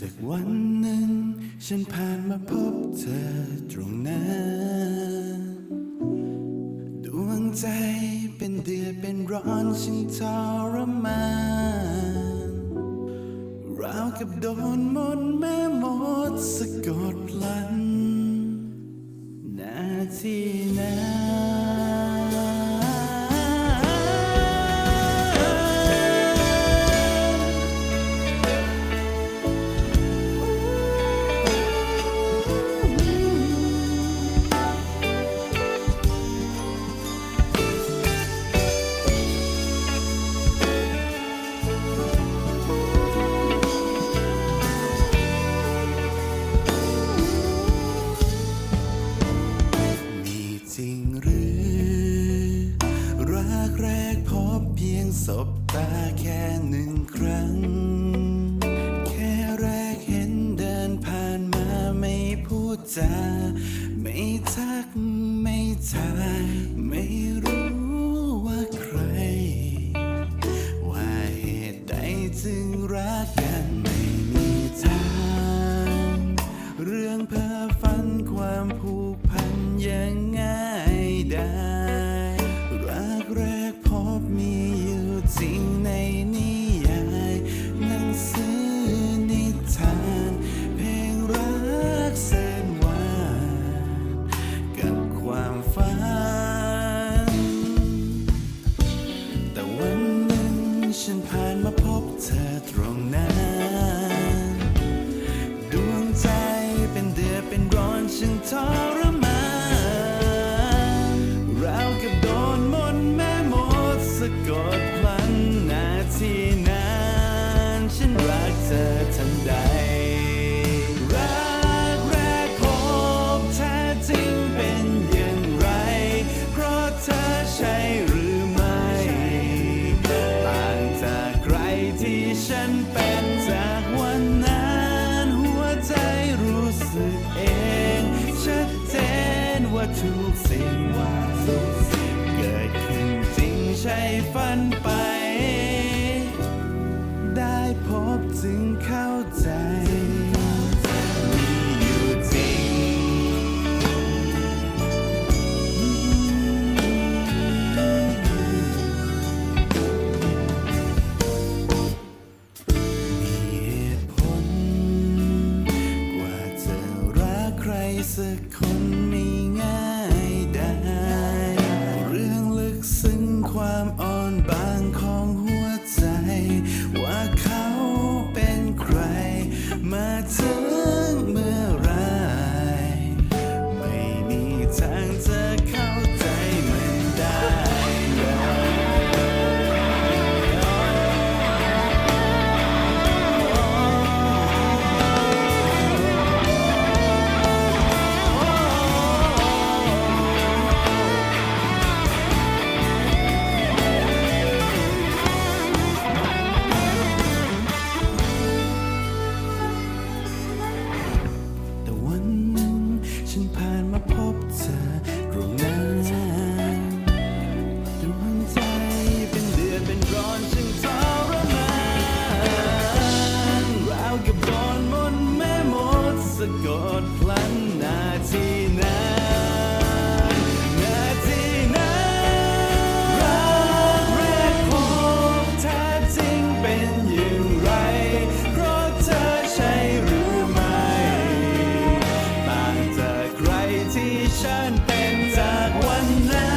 จากวันหนึ่ง ฉันผ่านมาพบเธอตรงนั้นดวงใจเป็นเดือดเป็นร้อนฉันทรมานราวกับโดนมนต์แม่มดสะกดพลัน นาที งสบตาแค่หนึ่งครั้ง แค่แรกเห็นเดินผ่านมาไม่พูดจา ไม่ทักไม่ทายไม่รู้ว่าใคร ว่าเหตุใดจึงรักกันไม่มีทาง เรื่องเพ้อฝันความผูกพันยังง่ายได้รักแรกพบมี จริงในนิยายหนังสือนิทาน เพลงรักแสนหวานกับความฝัน แต่วันหนึ่งฉันผ่านมาพบเธอตรงนั้น ดวงใจเป็นเดือดเป็นร้อนฉันทร ทุกสิ่งว่าทุกสิ่งเกิดขึ้นจริงใช่ฝันไป ได้พบจึงะกดพลันนาทีนั้นนาทีนั้นรักแรกพบแท้จริงเป็นอย่างไร เพราะเธอใช่หรือไม่ ต่างจากใครที่ฉันเป็นจากวันนั้น